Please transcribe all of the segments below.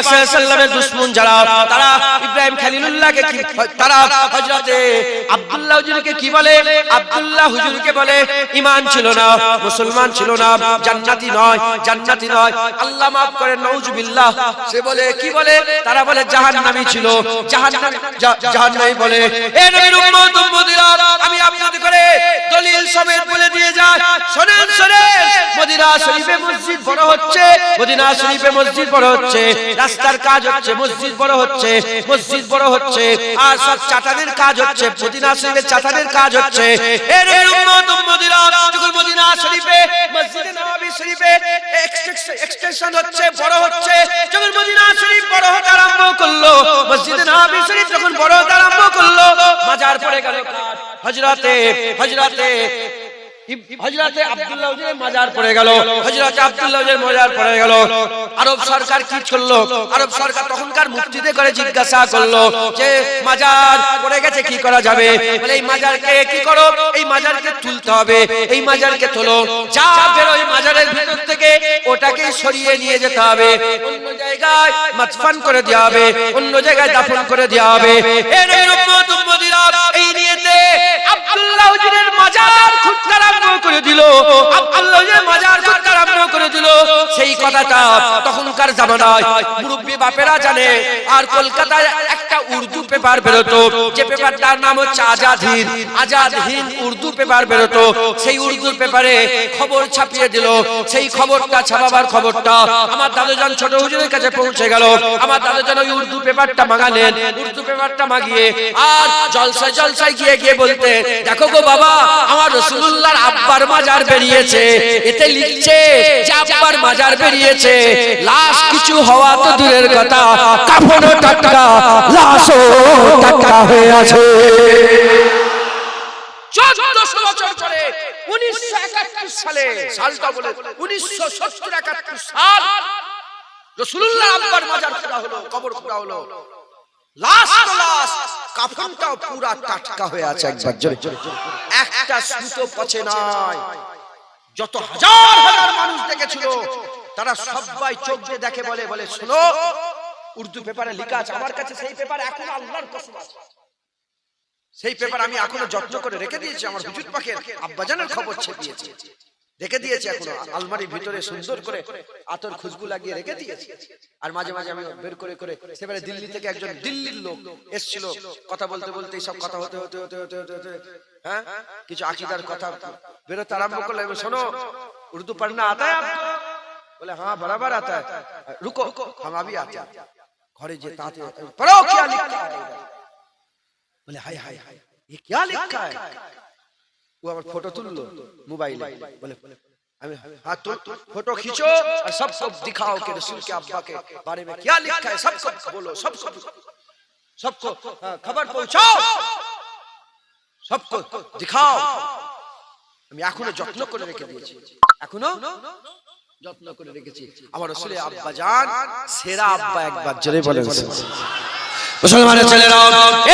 পাক সাল্লামের দুশ্মন যারা তারা ইব্রাহিম খলিলুল্লাহকে কি তারা হযরতে আব্দুল্লাহ হুজুরকে কি বলে? আব্দুল্লাহ হুজুরকে বলে, ঈমান ছিল না, মুসলমান ছিল না, জান্নাতি নয় জান্নাতি নয়। আল্লাহ মাফ করে নাউজুবিল্লাহ। সে বলে, কি বলে? তারা বলে, জাহান্নামী ছিল। জাহান্নামী জাহান্নামী বলে, এ নবীর উম্মত, উম্মতিরা, আমি আপনাদের করে দলিল সমেত বলে দিয়ে যাই। শোনেন শোনেন, মদিনা শরীফে মসজিদ বড় হচ্ছে, মদিনা শরীফে মসজিদ বড় হচ্ছে, রাস্তার কাজ হচ্ছে, মসজিদ বড় হচ্ছে, মসজিদ বড় হচ্ছে, আর সব চাটানের কাজ হচ্ছে, মদিনা শরীফে চাটানের কাজ হচ্ছে। এর উম্মত উম্মতিরা যখন মদিনা শরীফে, মসজিদে নববী শরীফে এক্সটেনশন হচ্ছে, বড় হচ্ছে, যখন মদিনা শরীফ বড় হতে আরম্ভ করল, মসজিদে নববী শরীফ যখন বড় হতে আরম্ভ করল, মাজার পড়ে গেল হজরতে হজরতে হজরতে আব্দুল্লাহ মাজার পড়ে গেল। হজরতে আব্দুল্লাহ মাজার পড়ে গেল। আরব সরকার কি করল? আরব সরকার তখনকার করে জিজ্ঞাসা করল যে মাজার পড়ে গেছে কি করা যাবে? বলে এই মাজারকে কি করো? এই মাজারকে তুলতে হবে। এই মাজারকে তোলো। যা মাজারের ভিতর থেকে ওটাকে সরিয়ে নিয়ে যেতে হবে। অন্য জায়গায় মাতফান করে দেওয়া হবে। অন্য জায়গায় দাফন করে দেওয়া হবে। এই উম্মত আব্দুল্লাহ হুজুরের মাজার করে দিল। আব্দুল্লাহ হুজুরের মাজার করে দিল। সেই কথাটা তখনকার জামানায় বাপেরা জানে। আর কলকাতায় একটা উর্দু পেপার বেরোতো, যে পেপারটার নাম হচ্ছে উর্দু পেপার বেরোতো। সেই উর্দু পেপারে খবর ছাপিয়ে দিল। সেই খবরটা, ছাপাবার খবরটা আমার দাদুজান ছোট হুজুরের কাছে পৌঁছে গেল। আমার দাদুজান ওই উর্দু পেপারটা মাগালেন। উর্দু পেপারটা মাগিয়ে আর জলসায় জলসায় গিয়ে গিয়ে বলতে, দেখো গো বাবা, আমার রসুল্লাহর আব্বার মাজার বেরিয়েছে। এতে লিখছে, যে আব্বার মাজার বেরিয়েছে। লাশ কিছু হওয়া তো দূরের কথা। কাফনও টাটকা, লাশও টাটকা হয়ে আছে। উনিশশো একাত্তর সালে, সালটা বলে, উনিশশো সত্তর একাত্তর সাল রসুল্লাহ আব্বার মাজার খোঁড়া হলো, কবর খোঁড়া হলো। লাশ লাশ কাফনটাও পুরা টাটকা হয়ে আছে একবার জোরে। জোরে। একটা সুতো পচে নাই। যত হাজার হাজার মানুষ দেখেছিল তারা সবাই চোখ দিয়ে দেখে বলে বলে শোনো উর্দু পেপারে লেখা আছে আমার কাছে সেই পেপার এখন আল্লাহর কসম আছে। সেই পেপার আমি এখনও যত্ন করে রেখে দিয়েছি আমার হুজুর পাখের আব্বাজানের খবর ছেপিয়েছি। রেখে দিয়েছি এখনো আলমারির ভিতরে সুন্দর করে আতর খুশবু লাগিয়ে রেখে দিয়েছি আর মাঝে মাঝে আমি বের করে করে সেবারে দিল্লি থেকে একজন দিল্লির লোক এসেছিল কথা বলতে বলতে সব কথা হতে হতে হতে হতে হতে হতে হ্যাঁ কিছু আকিদার কথা বেরোতে আরম্ভ করলে আমি, শোনো উর্দু পড়না আতা है आपको बोले हाँ बराबर आता है रुको हम अभी आते हैं घरे जेता आते पढ़ो क्या लिखा है इधर? बोले हाय हाय हाय ये क्या लिखा है वो আমার ফটো তুললো মোবাইলে বলে আমি हाँ तो फोटो खींचो और सबको दिखाओ कि रसूल के अब्बा के बारे में क्या लिखा है सबको बोलो सबको सबको हाँ, खबर पहुंचाओ सबको दिखाओ আমি এখনো যত্ন করে রেখে দিয়েছি এখনো যত্ন করে রেখেছি আমার রসুলের আব্বা জান সেরা আব্বা একবার জোরে বলে মুসলমানের ছেলেরা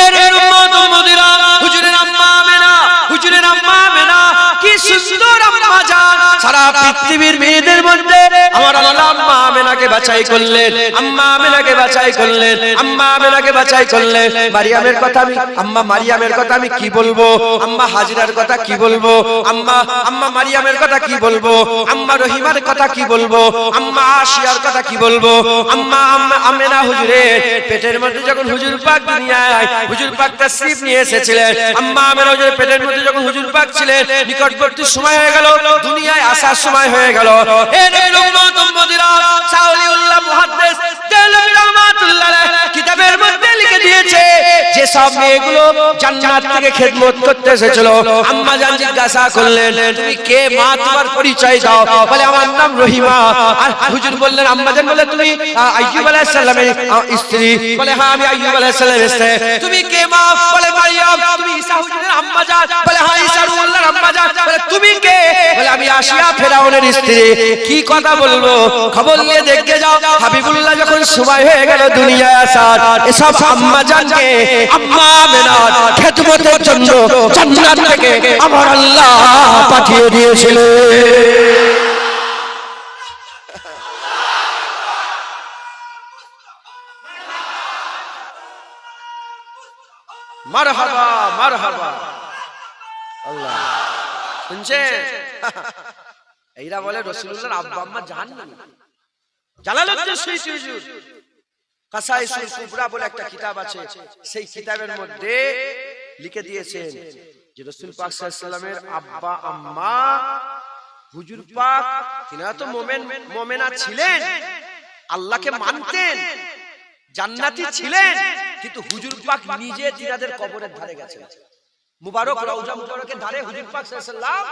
এর এর উম্মত উম্মতিরা হুজুরের আম্মা আমেনা হুজুরের আম্মা আমেনা, কি সুন্দর আম্মা জান। সারা পৃথিবীর মেয়েদের মধ্যে আমার আল্লাহ আম্মা আমেনাকে বাছাই করলেন, আম্মা আমেনাকে বাছাই করলেন, আম্মা আমেনাকে বাছাই করলেন। মারিয়ামের কথা আমি, আম্মা মারিয়ামের কথা আমি কি বলব? আম্মা হাজিরার কথা কি বলব? আম্মা আম্মা মারিয়ামের কথা কি বলব? আম্মা রহিমার কথা কি বলব? আম্মা আশিয়ার কথা কি বলব? আম্মা আম্মা আমেনা হুজুরের পেটের মধ্যে যখন হুজুর পাক দুনিয়ায়, হুজুর পাক তাশরীফ নিয়ে এসেছিলেন, আম্মা আমেনা হুজুরের পেটের মধ্যে যখন হুজুর পাক ছিলেন, নিকটবর্তী সময় হয়ে গেল, দুনিয়ায় আসার সময় হয়ে গেল। এ নবীর উম্মত উম্মতিরা সাউলিউল্লাহ মুহাদ্দিস দেহলভী রহমাতুল্লাহ কিতাবের মধ্যে লিখে দিয়েছে যে সব মেয়েগুলো জান্নাত থেকে খেদমত করতে এসেছিল, আম্মা জান জিজ্ঞাসা করলেন, তুমি কে মা? তোমার পরিচয় দাও। বলে, আমার নাম রহিমা। আর হুজুর বললেন, আম্মা জান বলে, তুমি আইয়ুব আলাইহিস সালামের স্ত্রী। বলে হ্যাঁ আমি আইয়ুব আলাইহিস সালামের স্ত্রী। তুমি কে মা? বলে, মারিয়াম। তুমি আসিয়া ফেরাউনের স্ত্রী কি কথা বলল খবর নিয়ে দেখতে যাও। হাবিবুল্লাহ যখন সময় হয়ে গেল দুনিয়া আসার, এসব আম্মা জানকে, আম্মা মেনার খেদমতের জন্য জান্নাত থেকে আমার আল্লাহ পাঠিয়ে দিয়েছিলেন মারহাবা মারহাবা। আল্লাহ। শুনছেন? এইরা বলে রসুল্লাহর আব্বা আম্মা হুজুর কাসাইসুল কুবরা বলে একটা কিতাব আছে, সেই কিতাবের মধ্যে লিখে দিয়েছেন যে রসুল পাক আব্বা আম্মা, হুজুর পাক তিনারা তো মোমেন, মোমেনা ছিলেন, আল্লাহকে মানতেন, জান্নাতি ছিলেন, কিন্তু হুজুর পাক নিজে তিনাদের কবরের ধারে গেছেন। মুবারক রওজা মুবারকের ধারে হুজুর পাক সাল্লাল্লাহু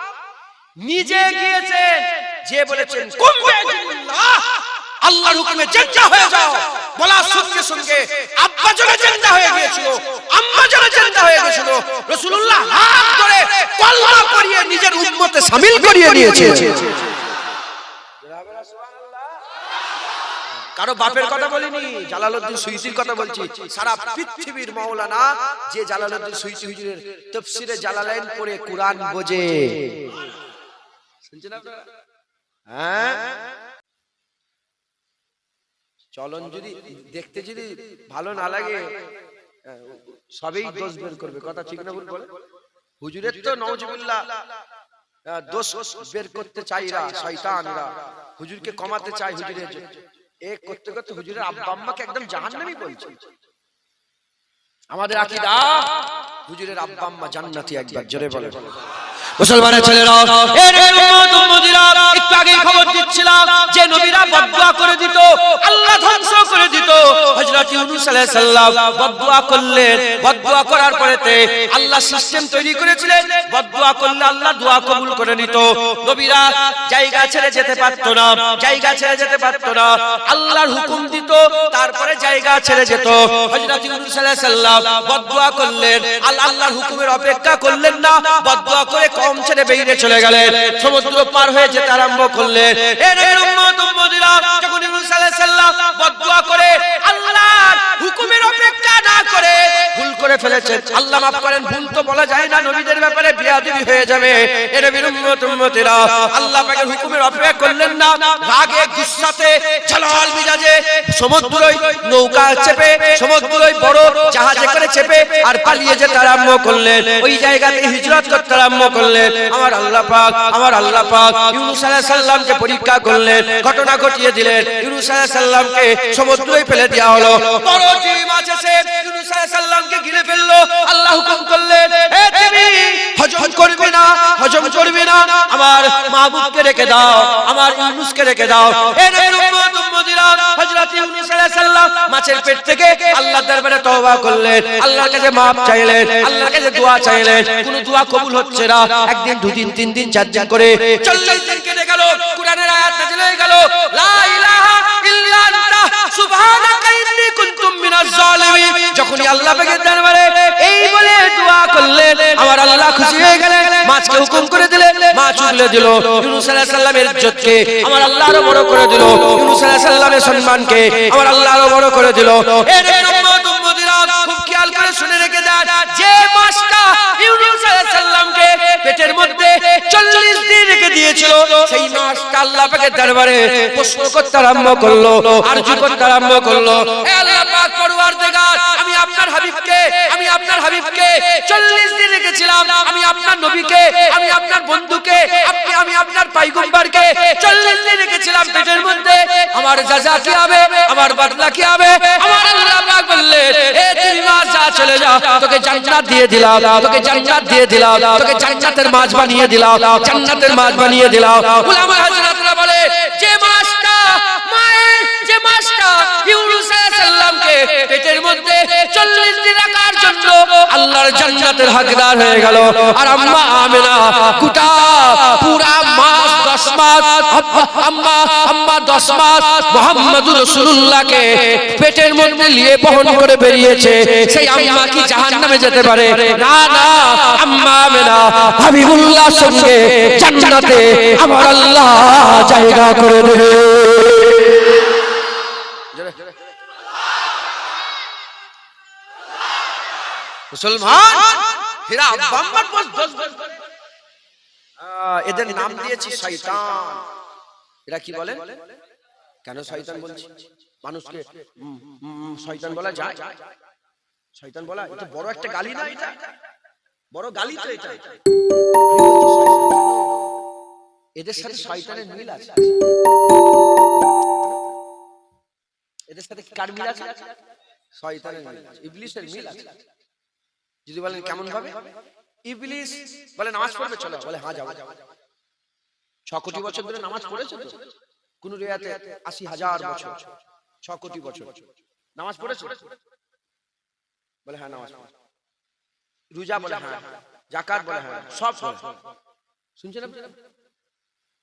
নিজে গিয়েছেন। যে বলেছেন কুম আল্লাহর হুকুমে জিন্দা হয়ে যাও। বলা সঙ্গে সঙ্গে আব্বা জনে জিন্দা হয়ে গিয়েছিল আম্মা জনে জিন্দা হয়ে গিয়েছিল। রাসূলুল্লাহ হাত ধরে কলমা নিজের উম্মতে শামিল করিয়ে নিয়েছে কারও বাপের কথা বলিনি জালালউদ্দিন সুইসির কথা বলছি। সারা পৃথিবীর মাওলানা যে জালালউদ্দিন সুইসি হুজুরের তাফসিরে জালালাইন পড়ে কুরআন বোঝে। শুনছেন আপনারা? হ্যাঁ? চলন যদি দেখতে যদি ভালো না লাগে সবেই দোষ বের করবে। কথা ঠিক না ভুল বলে হুজুরের তো নওজুবিল্লাহ দোষ বের করতে চাইরা শয়তানরা হুজুরকে কমাতে চাই হুজুরের এ করতে করতে হুজুরের আব্বা আম্মাকে একদম জাহান্নামি বলছে। আমাদের আকিদা হুজুরের আব্বা আম্মা জান্নাতি একবার জোরে বলে মুসলমানের ছেলেরা এ রে উম্মত উম্মতিরা একটু আগে খবর দিচ্ছিলাম যে নবীরা বদদুয়া করে দিত আল্লাহ ধ্বংস করে দিত। হযরত ইউনূস আলাইহিস সালাম বদদুয়া করলেন। বদদুয়া করার পরেতে আল্লাহ সিস্টেম তৈরি করেছিলেন। বদদুয়া করলে আল্লাহ দোয়া কবুল করে নিত। নবীরা জায়গা ছেড়ে যেতে পারতো না জায়গা ছেড়ে যেতে পারতো না। আল্লাহর হুকুম দিত তারপরে জায়গা ছেড়ে যেত। হযরত ইউনূস আলাইহিস সালাম বদদুয়া করলেন। আল্লাহ আল্লাহর হুকুমের অপেক্ষা করলেন না। বদুয়া করে কম ছেড়ে বেরিয়ে চলে গেলেন সমুদ্র পার হয়ে যেতে আরম্ভ করলেন ভুল তো বলা যায় ব্যাপারে হয়ে যাবে। অপেক্ষা করলেন না নৌকা চেপে করে চেপে আর পালিয়ে যেতে আরম্ভ করলেন ওই জায়গাতে হিজরত করতে আরম্ভ করলেন আমার আল্লাহ পাক, আমার আল্লাহ পাক ইউনুস আলাইহিস সালামকে পরীক্ষা করলেন ঘটনা ঘটিয়ে দিলেন ইউনুস আলাইহিস সালামকে সমুদ্রই ফেলে দেওয়া হলো। বড় টিম মাছ এসে ইউনুস আলাইহিস সালামকে ঘিরে ফেলল, আল্লাহ হুকুম করলেন, হে তুমি হজম করবে না, হজম করবে না। আমার মাহবুবকে রেখে দাও, আমার ইউনুসকে রেখে দাও। মাছের পেট থেকে আল্লাহর দরবারে তওবা করলেন। আল্লাহর কাছে মাপ চাইলেন, আল্লাহর কাছে দোয়া চাইলেন। কোনো দোয়া কবুল হচ্ছে না। একদিন, দুদিন, তিন দিন, চার দিন করে চল্লিশ দিন কেটে গেল, কোরআনের আয়াত নাযিল হয়ে গেল। লা ইলাহা ইল্লা আনতা, সুবহানাকা ইন্নী কুনতু মিনাজ জালিমিন। যখনই আল্লাহ পাকের দরবারে এই বলে দোয়া করলেন, আমার আল্লাহ খুশি হয়ে গেলেন, মাছকে হুকুম করে দিলেন, মাছ উগলে দিল, ইউনূস আলাইহিস সালামের ইজ্জতকে আমার আল্লাহ আরও বড় করে দিল, ইউনূস আলাইহিস সালামের সম্মানকে আমার আল্লাহ আরও বড় করে দিল। এর উম্মত, উম্মতিরা, খুব খেয়াল করে শুনে রেখে দেন যে মাছটা ইউনূস আলাইহিস সালামকে পেটের মধ্যে 40 দিন রেখে দিয়েছিল। সেই মাছটা আল্লাহ পাকের দরবারে প্রশ্ন করতে আরম্ভ করল, আরজু করতে আরম্ভ করল। পাক আপনার হাবিবকে, আমি আপনার হাবিবকে 40 দিন রেখেছিলাম। আমি আপনার নবীকে, আমি আপনার বন্ধুকে, আপনি, আমি আপনার পাইগম্বরকে 40 দিন রেখেছিলাম পেটের মধ্যে। আমার জাযা কি হবে, আমার বদলা কি হবে? আমার আল্লাহ পাক চলে যা, তোকে জান্নাত দিয়ে দিলাম, তোকে জান্নাত দিয়ে দিলাম, তোকে জান্নাতের মাছ বানিয়ে দিলাম, জান্নাতের মাছ বানিয়ে দিলাম। উলামা হযরতরা বলে, যে মাছটা, মায়ের যে মাছটা ইউনূস আলাইহিস সালামকে পেটের মধ্যে 40 দিন রাখার জন্য আল্লাহর জান্নাতের হকদার হয়ে গেল। আর আম্মা আমেনা, গোটা পুরা 10 মাস আম্মা আম্মা 10 মাস মুহাম্মদুর রাসূলুল্লাহকে পেটের মধ্যে নিয়ে বহন করে বেরিয়েছে। সেই আম্মা কি জাহান্নামে যেতে পারে? না না, আম্মা আমেনা হাবিবুল্লাহ সঙ্গে জান্নাতে আমার আল্লাহ জায়গা করে দেবে। মুসলমান এরা আব্বা আম্মার পর এদের নাম দিয়েছি শয়তান। এরা কি বলে? কেন শয়তান বলছি? মানুষকে শয়তান বলা যায়? শয়তান বলা এটা বড় একটা গালি না এটা? বড় গালি তো এটা। এদের সাথে শয়তানের মিল আছে। এদের সাথে কার মিল আছে? শয়তানের মিল আছে। ইবলিসের মিল আছে। যদি বলেন কেমন ভাবে? ইবলিস বলে নামাজ পড়বে চলো। বলে হ্যাঁ যাব ছ কোটি বছর ধরে নামাজ পড়েছে তো? কোন রেয়াতে আশি হাজার বছর। ছ কোটি বছর। নামাজ পড়েছে? বলে হ্যাঁ নামাজ রোজা বলে হ্যাঁ জাকাত বলে হ্যাঁ সব পড়ে। শুনছেন আপনি?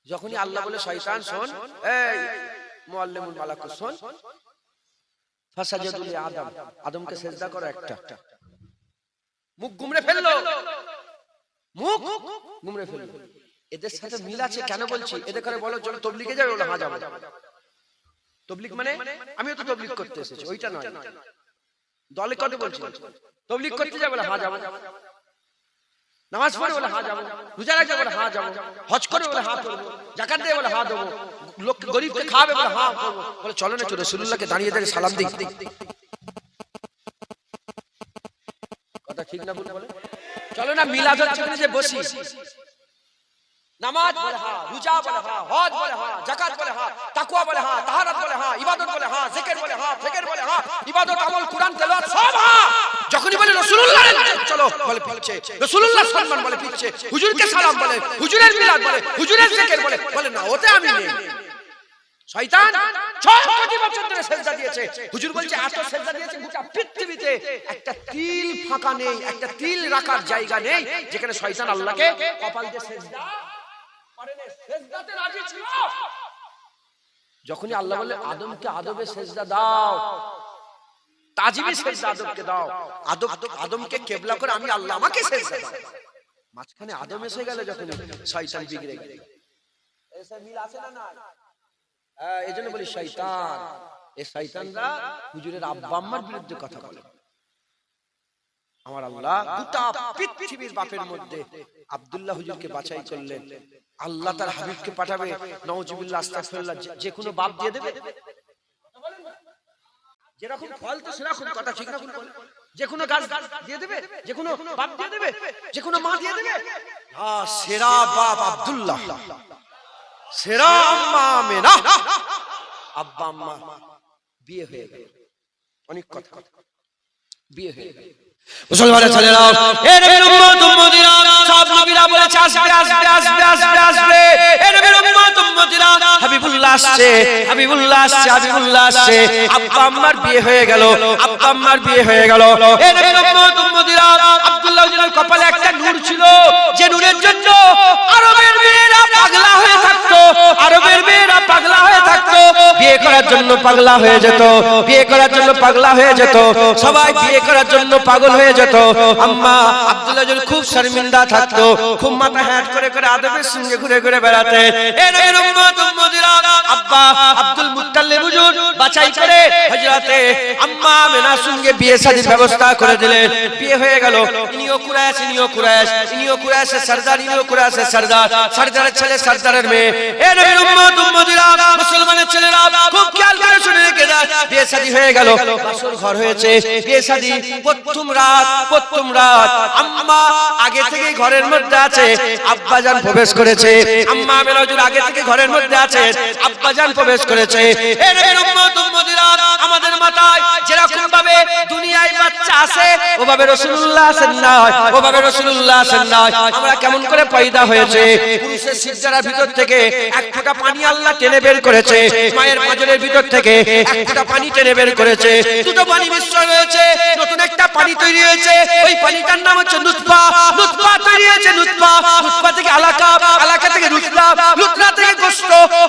যখনই আল্লাহ বলে শয়তান শোন। এই মুআল্লিমুল মালাকুল শোন। ফাসাজাদুল আদম। আদমকে সেজদা করো একটা। মুখ গুমড়ে ফেলল। মুখ গুমড়ে ফেলল। এদের সাথে মিল আছে কেন বলছি? এদের করে বলো চলো তবলিগে যাবে বলে হ্যাঁ যাব তবলিগ মানে? আমিও তো তবলিগ করতে এসেছি ওইটা নয়। দলে কত বলছি? তবলিগ করতে যাবে বলে হ্যাঁ যাব নামাজ পড়ে বলে হ্যাঁ যাব রোজা রাখতে বলে হ্যাঁ যাব হজ করে বলে হ্যাঁ করব জাকাত দিয়ে বলে হ্যাঁ দেবো লোক গরিবকে খাওয়াবে বলে হ্যাঁ করব বলে চলো না চলো রসুল্লাহকে দাঁড়িয়ে দাঁড়িয়ে সালাম দিই। কথা ঠিক না বলে চলো না, মিলাদ হচ্ছে যে বসি। নামাজ বলে হ্যাঁ রোজা বলে হ্যাঁ হজ বলে হ্যাঁ জাকাত বলে হ্যাঁ তাকওয়া বলে হ্যাঁ তাহারাত বলে হ্যাঁ ইবাদত বলে হ্যাঁ জিকির বলে হ্যাঁ ফিকির বলে হ্যাঁ ইবাদত, আমল, কুরআন, তেলাওয়াত সব হ্যাঁ যখনই বলে রাসূলুল্লাহ, চলো বলে পিচ্ছে রাসূলুল্লাহ সম্মান বলে পিচ্ছে হুজুরকে সালাম বলে, হুজুরের মিলাদ বলে, হুজুরের জিকির বলে বলে না, ওতে আমি নেই। শয়তান ছয় কোটি বছর ধরে সেজদা দিয়েছে। হুজুর বলছে এত সেজদা দিয়েছে গোটা পৃথিবীতে। একটা তিল ফাঁকা নেই একটা তিল রাখার জায়গা নেই যেখানে শয়তান আল্লাহকে কপাল দিয়ে সেজদা করে না, সেজদাতে রাজি ছিল। যখনই আল্লাহ বলে আদমকে আদবে সেজদা দাও তাজিমি সেজদা আদমকে দাও আদম আদমকে কেবলা করে আমি আল্লাহ আমাকে সেজদা দাও। মাঝখানে আদম এসে গেল যখন শয়তান বিগড়ে গেল। এসে মিল আছে না না এই বলি শয়তান। এই শয়তানরা হুজুরের আব্বা আম্মার বিরুদ্ধে কথা বলে। আমার আল্লাহ গোটা পৃথিবীর বাপের মধ্যে আব্দুল্লাহ হুজুরকে বাছাই করলেন। আল্লাহ তার হাবিবকে পাঠাবে। নওজুবিল্লাহ আস্তাগফিরুল্লাহ, যে- কোনো বাপ দিয়ে দেবে। যেরকম ফল তো সেরকম কথা, ঠিক না? যে কোনো গাছ দিয়ে দেবে, যে কোনো বাপ দিয়ে দেবে, যে কোনো মা দিয়ে দেবে। সেরা বাপ আব্দুল্লাহ। সেরা আম্মা আমেনা। আব্বা আম্মা, বিয়ে হয়ে গেল। অনেক কথা। বিয়ে হয়ে গেল। মুসলমানের ছেলেরা এ নবীর উম্মত উম্মতিরা, সব নবীরা বলেছে, আসবে আসবে আসবে আসবে আসবে। এ নবীর উম্মত উম্মতিরা, হাবিবুল্লাহ আসছে হাবিবুল্লাহ আসছে হাবিবুল্লাহ আসছে। আব্বা আম্মার বিয়ে হয়ে গেল, আব্বা আম্মার বিয়ে হয়ে গেল। এ নবীর উম্মত উম্মতিরা কপালে একটা নূর ছিল, যে নূরের জন্য আরবের মেয়েরা পাগলা হয়ে থাকতো, আরবের মেয়েরা পাগলা হয়ে থাকতো, বিয়ে করার জন্য পাগলা হয়ে যেত, বিয়ে করার জন্য পাগলা হয়ে যেত, সবাই বিয়ে করার জন্য পাগল হয়ে যেত। আম্মা আব্দুল্লাহ খুব শর্মিন্দা থাকতো, খুব মাথা হ্যাট করে করে আদবের সঙ্গে ঘুরে ঘুরে বেড়াতে আব্বা আব্দুল মুত্তালিব হুজুর বাছাই করে হযরতে আম্মা মেনার সঙ্গে বিয়ে শাদীর ব্যবস্থা করে দিলেন বিয়ে হয়ে গেল। ইনিও কুরাইশ ইনিও কুরাইশ, ইনিও কুরাইশের সরদার, ইনিও কুরাইশের সরদার, সরদারের ছেলে সরদারের মেয়ে। এ নবীর উম্মত, উম্মতিরা, মুসলমানের ছেলেরা, খুব খেয়াল করে শুনে রেখে দেয় বিয়ে শাদী হয়ে গেল। বাসর ঘর হয়েছে, বিয়ে শাদী প্রথম রাত প্রথম রাত। আম্মা আগে থেকে ঘরের মধ্যে আছে, আব্বাজান প্রবেশ করেছে। আম্মা আমের হুজুর আগে থেকে ঘরের মধ্যে আছে, আব্বাজান প্রবেশ করেছে। এ নবীর উম্মত উম্মতিরা আমাদের মাথায় যেরকম দুনিয়ায় বাচ্চা আসে ওভাবে রাসূলুল্লাহ আসেন না, ওভাবে রাসূলুল্লাহ আসেন না। আমরা কেমন করে পয়দা হয়েছে? পুরুষের ভিতর থেকে এক পানি আল্লাহ টেনে বের করেছে। মায়ের ভিতর থেকে এক পানি টেনে বের করেছে। দুটো পানি মিশ্রণ হয়েছে, নতুন একটা পানি তৈরি হয়েছে। ওই পানিটার নাম হচ্ছে তৈরি হয়েছে থেকে আলাকা আলাকা থেকে থেকে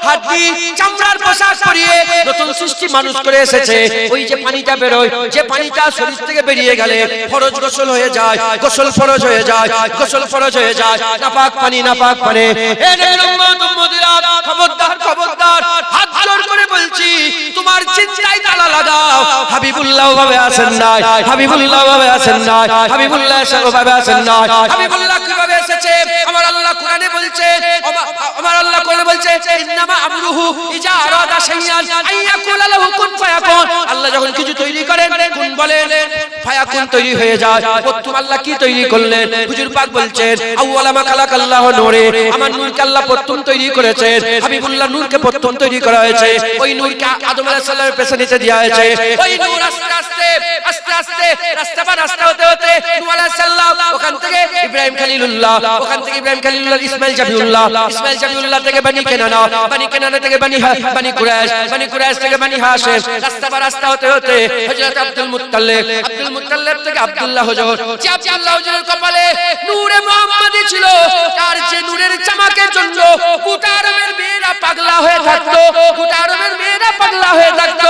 হাড্ডি, চামড়ার পোশাক পরিয়ে নতুন সৃষ্টি মানুষ করে এসেছে। ওই যে পানিটা বেরোয়, যে পানিটা শরীর থেকে বেরিয়ে গেলে ফরজ গোসল হয়ে যায়, গোসল ফরজ হয়ে যায়, গোসল ফরজ হয়ে যায়। নাপাক পানি নাপাক পানি। এ নবীর উম্মত উম্মতিরা খবরদার খবরদার, হাত জোর করে বলছি, তোমার চিন্তায় তালা লাগাও হাবিবুল্লাহ ভাবে আসেন নাই হাবিবুল্লাহ ভাবে আসেন নাই হাবিবুল্লাহ ভাবে আসেন নাই হাবিবুল্লাহ কীভাবে এসেছে? আমার আল্লাহ কোরআনে বলছে আমার আল্লাহ কোরআনে বলছে, ইন্নামা আমরুহু আইয়াকুলা লাহু কুন ফায়াকুন। আল্লাহ যখন কিছু তৈরি করেন বলেন? ফায়াকুন তৈরি হয়ে যায়। প্রথম আল্লাহ কি তৈরি করলেন? হুজুর পাক বলছেন মা নূরে। আমার নূরকে আল্লাহ প্রথম তৈরি করেছেন। হাবিবুল্লাহ নূরকে প্রথম তৈরি করা হয়েছে। ওই নূরকে আদম আলাইহিস সালামের পেছনে হয়েছে। ওই নূর আস্তে আস্তে আস্তে আস্তে, রাস্তা বা রাস্তা হতে হতে নূহ আলাইহিস সালাম ওখান থেকে ইব্রাহিম খলিলুল্লাহ, ওখান থেকে ইব্রাহিম খলিলুল্লাহ, ইসমাইল জাবিউল্লাহ ইসমাইল জাবিউল্লাহ থেকে বনি কেনানা বনি কেনানা থেকে বনি বনি কুরাইশ বনি কুরাইশ থেকে বনি হাশিম, রাস্তা বা রাস্তা হতে হতে হযরত আব্দুল মুত্তালিব আব্দুল মুত্তালিব থেকে আব্দুল্লাহ হুজুর যে আব্দুল্লাহ হুজুরের কপালে নূরে মুহাম্মাদি ছিল, তার যে নূরের চামাকের জন্য গোটা আরবের মেয়েরা পাগলা হয়ে থাকতো গোটা আরবের মেয়েরা পাগলা হয়ে থাকতো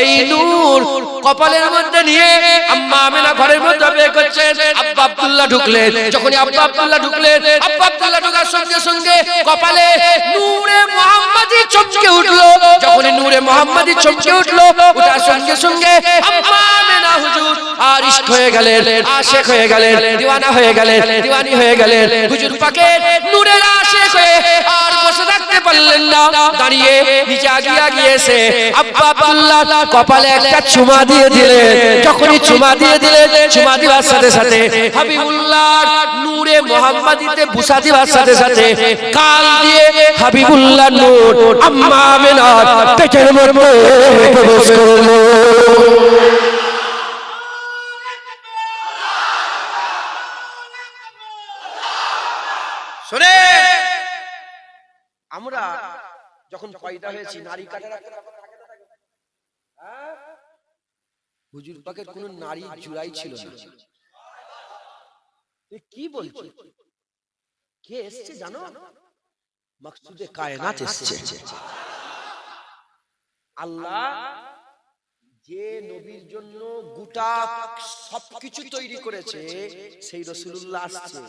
সেই নূর কপালের মধ্যে নিয়ে আম্মা আমেনা ঘরের মধ্যে বের করছেন আব্বা আব্দুল্লাহ ঢুকলেন। যখনই আব্বা আব্দুল্লাহ ঢুকলেন, আব্বা আব্দুল্লাহ ঢোকার সঙ্গে সঙ্গে কপালে নূরে মুহাম্মাদি চমকে উঠল। যখনই নূরে মুহাম্মাদি চমকে উঠল ওটার সঙ্গে সঙ্গে আম্মা আমেনা হুজুর আর ইশক হয়ে গেলেন, আশেক হয়ে গেলেন, দিওয়ানা হয়ে গেলেন, দিওয়ানি হয়ে গেলেন। হুজুর পাকের নূরের আশেক হয়ে আর বসে থাকতে পারলেন না। দাঁড়িয়ে নিচে আগিয়ে গিয়েছে। আব্বা আব্দুল্লাহ কপালে একটা চুমা দিয়ে দিলেন। যখনই চুমা দিয়ে দিলেন, চুমা দেওয়ার সাথে সাথে হাবিবুল্লাহ নূরে মোহাম্মদিতে বুসা দেওয়ার সাথে সাথে কাল দিয়ে হাবিবুল্লাহ নূর, আম্মা আমেনার পেটের মধ্যে প্রবেশ করল। যখন পয়দা হয়েছি, নারী কাটার? হুজুর পাকের কোন নারী জুড়াই ছিল না। কি বলছে? কে এসছে জানো? মকসুদে কায়নাত এসছে। আল্লাহ যে নবীর জন্য গোটা সবকিছু তৈরি করেছে, সেই রসুল্লাহ আসছে।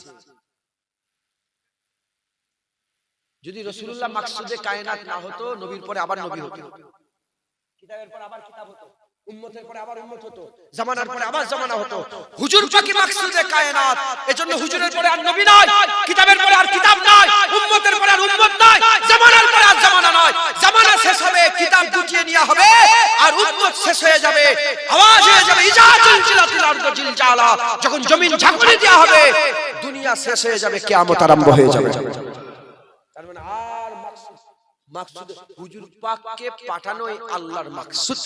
যদি রসুল্লাহ মাকসুদে কায়নাত না হতো নবীর পরে আবার নবী হতো। কিতাবের পর আবার কিতাব হতো উম্মতের পরে আবার উম্মত হতো। জামানার পরে আবার জামানা হতো। হুজুর পাকি মাকসুদে কায়নাত। এজন্য হুজুরের পরে আর নবী নাই। কিতাবের পরে আর কিতাব নাই। উম্মতের পরে আর উম্মত নাই। জামানার পরে আর জামানা নাই জামানা শেষ হবে কিতাব গুটিয়ে নেওয়া হবে আর উম্মত শেষ হয়ে যাবে। আওয়াজ হয়ে যাবে ইজা জিলজিলাতিল আরদু জিলজালা। যখন জমিন ঝাঁকুনি হবে দুনিয়া শেষ হয়ে যাবে কিয়ামত আরম্ভ হয়ে যাবে। মানে আর মাকসুদ হুজুর পাককে পাঠানোই আল্লাহর মাকসুদ।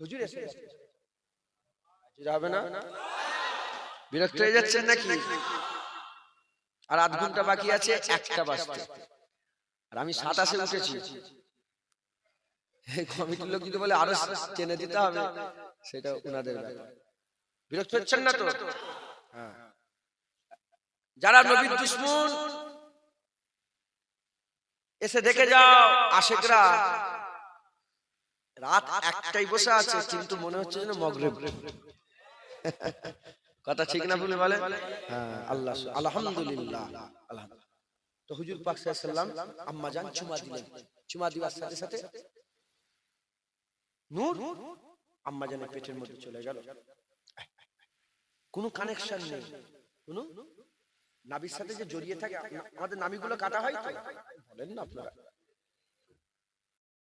হুজুর এসে হবে না? বিরক্ত হয়ে যাচ্ছেন নাকি? আর আধ ঘণ্টা বাকি আছে, একটা বাজতে। আর আমি সাতাশে উঠেছি। কমিটির লোক যদি বলে আরও টেনে দিতে হবে, সেটা ওনাদের বিরক্ত হচ্ছেন না তো? হ্যাঁ। যারা নবীর দুশ্মন এসে দেখে যাও আশেকরা। রাত একটাই বসে আছে কিন্তু মনে হচ্ছে যেন মগরিব। কথা ঠিক না বলে বলে? হ্যাঁ আল্লাহ আলহামদুলিল্লাহ আলহামদুলিল্লাহ। তো হুজুর পাক সাল্লাম আম্মা জান চুমা দিলেন। চুমা দিবার সাথে সাথে নূর আম্মা জানের পেটের মধ্যে চলে গেল। কোনো কানেকশন নেই। কোনো? নাবির সাথে যে জড়িয়ে থাকে আমাদের নামিগুলো কাটা হয় তো? বলেন না আপনারা